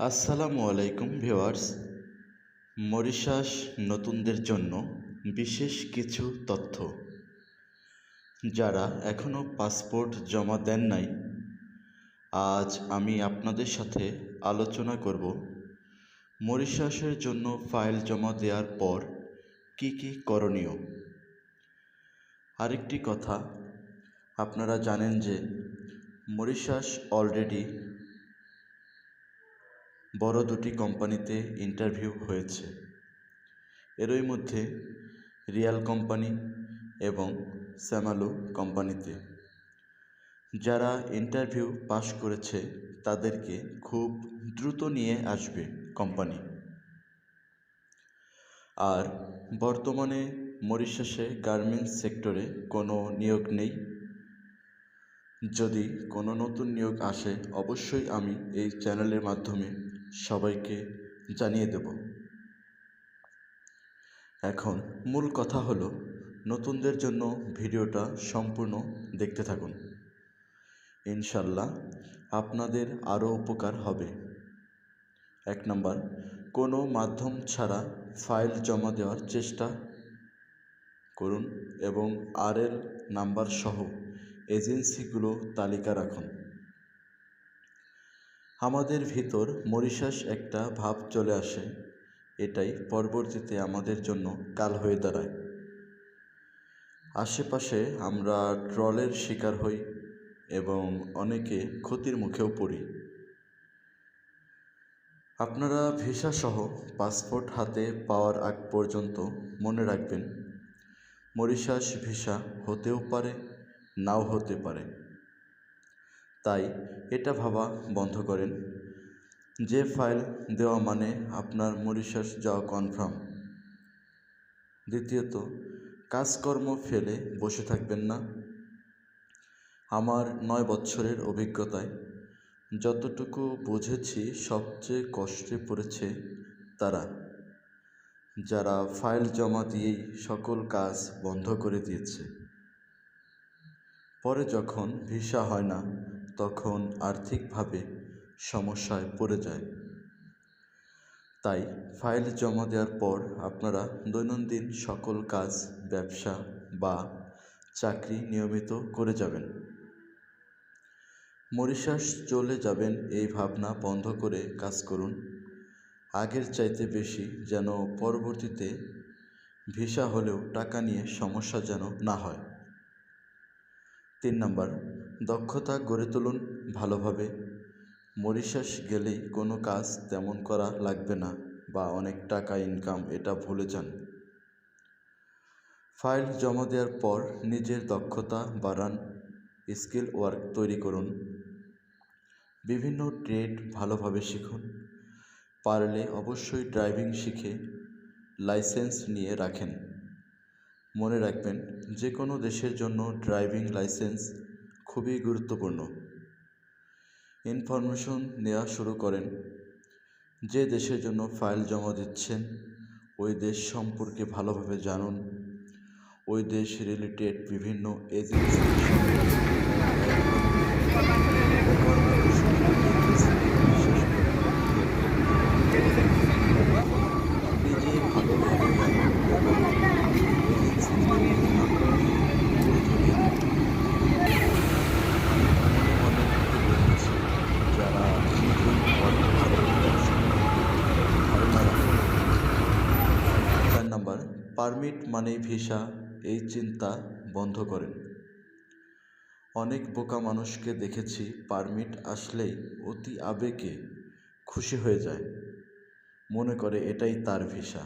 আসসালামু আলাইকুম viewers. Mauritius নতুনদের জন্য বিশেষ কিছু তথ্য। যারা এখনও পাসপোর্ট জমা দেন নাই, আজ আমি আপনাদের সাথে আলোচনা করব মরিশাসের জন্য ফাইল জমা দেওয়ার পর কি কি করণীয়। আরেকটি কথা, আপনারা জানেন যে মরিশাস অলরেডি বড় দুটি কোম্পানিতে ইন্টারভিউ হয়েছে। এরই মধ্যে রিয়াল কোম্পানি এবং স্যামালু কোম্পানিতে। যারা ইন্টারভিউ পাশ করেছে, তাদেরকে খুব দ্রুত নিয়ে আসবে কোম্পানি। আর বর্তমানে মরিশাসে গার্মেন্টস সেক্টরে কোনো নিয়োগ নেই। যদি কোনো নতুন নিয়োগ আসে, অবশ্যই আমি এই চ্যানেলের মাধ্যমে সবাইকে জানিয়ে দেব। এখন মূল কথা হলো, নতুনদের জন্য ভিডিওটা সম্পূর্ণ দেখতে থাকুন। ইনশাল্লাহ আপনাদের আরও উপকার হবে। এক নম্বর, কোনো মাধ্যম ছাড়া ফাইল জমা দেওয়ার চেষ্টা করুন এবং আর আরএল নাম্বার সহ এজেন্সিগুলো তালিকা রাখুন। আমাদের ভিতর মরিশাস একটা ভাব চলে আসে, এটাই পরবর্তীতে আমাদের জন্য কাল হয়ে দাঁড়ায়। আশেপাশে আমরা ট্রলের শিকার হই এবং অনেকে ক্ষতির মুখেও পড়ি। আপনারা ভিসা সহ পাসপোর্ট হাতে পাওয়ার আগ পর্যন্ত মনে রাখবেন, মরিশাস ভিসা হতেও পারে, নাও হতে পারে। তাই এটা ভাবা বন্ধ করেন। যে ফাইল দেওয়া মানে আপনার মরিশাস যাওয়া কনফার্ম। দ্বিতীয়ত, কাজকর্ম ফেলে বসে থাকবেন না। আমার নয় বছরের অভিজ্ঞতায় যতটুকু বুঝেছি, সবচেয়ে কষ্টে পড়েছে তারা। যারা ফাইল জমা দিয়েই সকল কাজ বন্ধ করে দিয়েছে। পরে যখন ভিসা হয় না তখন আর্থিকভাবে সমস্যায় পড়ে যায়। তাই ফাইল জমা দেওয়ার পর আপনারা দৈনন্দিন সকল কাজ, ব্যবসা বা চাকরি নিয়মিত করে যাবেন। মরিশাস চলে যাবেন এই ভাবনা বন্ধ করে কাজ করুন। আগের চাইতে বেশি যেন পরবর্তীতে ভিসা হলেও টাকা নিয়ে সমস্যা যেন না হয়। তিন নম্বর দক্ষতা গড়ে তুলুন ভালোভাবে। মরিশাস গেলেই কোনো কাজ তেমন করা লাগবে না বা অনেক টাকা ইনকাম, এটা ভুলে যান। ফাইল জমা দেওয়ার পর নিজের দক্ষতা বাড়ান, স্কিল ওয়ার্ক তৈরি করুন। বিভিন্ন ট্রেড ভালোভাবে শিখুন। পারলে অবশ্যই ড্রাইভিং শিখে লাইসেন্স নিয়ে রাখেন। মনে রাখবেন যে কোনো দেশের জন্য ড্রাইভিং লাইসেন্স খুবই গুরুত্বপূর্ণ। ইনফরমেশন নেওয়া শুরু করেন। যে দেশের জন্য ফাইল জমা দিচ্ছেন, ওই দেশ সম্পর্কে ভালোভাবে জানুন। ওই দেশ রিলেটেড বিভিন্ন এজেন্সি ভালোভাবে জানুন এবং এজেন্সিগুলোর নাম যারা নতুন অর্থ ধারণা রাখেন চার পারমিট মানে ভিসা, এই চিন্তা বন্ধ করেন। অনেক বোকা মানুষকে দেখেছি পারমিট আসলেই অতি আবেগে খুশি হয়ে যায়। মনে করে এটাই তার ভিসা।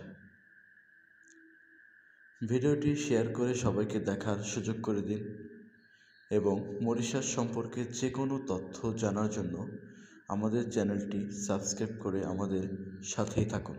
ভিডিওটি শেয়ার করে সবাইকে দেখার সুযোগ করে দিন এবং মরিশাস সম্পর্কে যে কোনো তথ্য জানার জন্য আমাদের চ্যানেলটি সাবস্ক্রাইব করে আমাদের সাথেই থাকুন।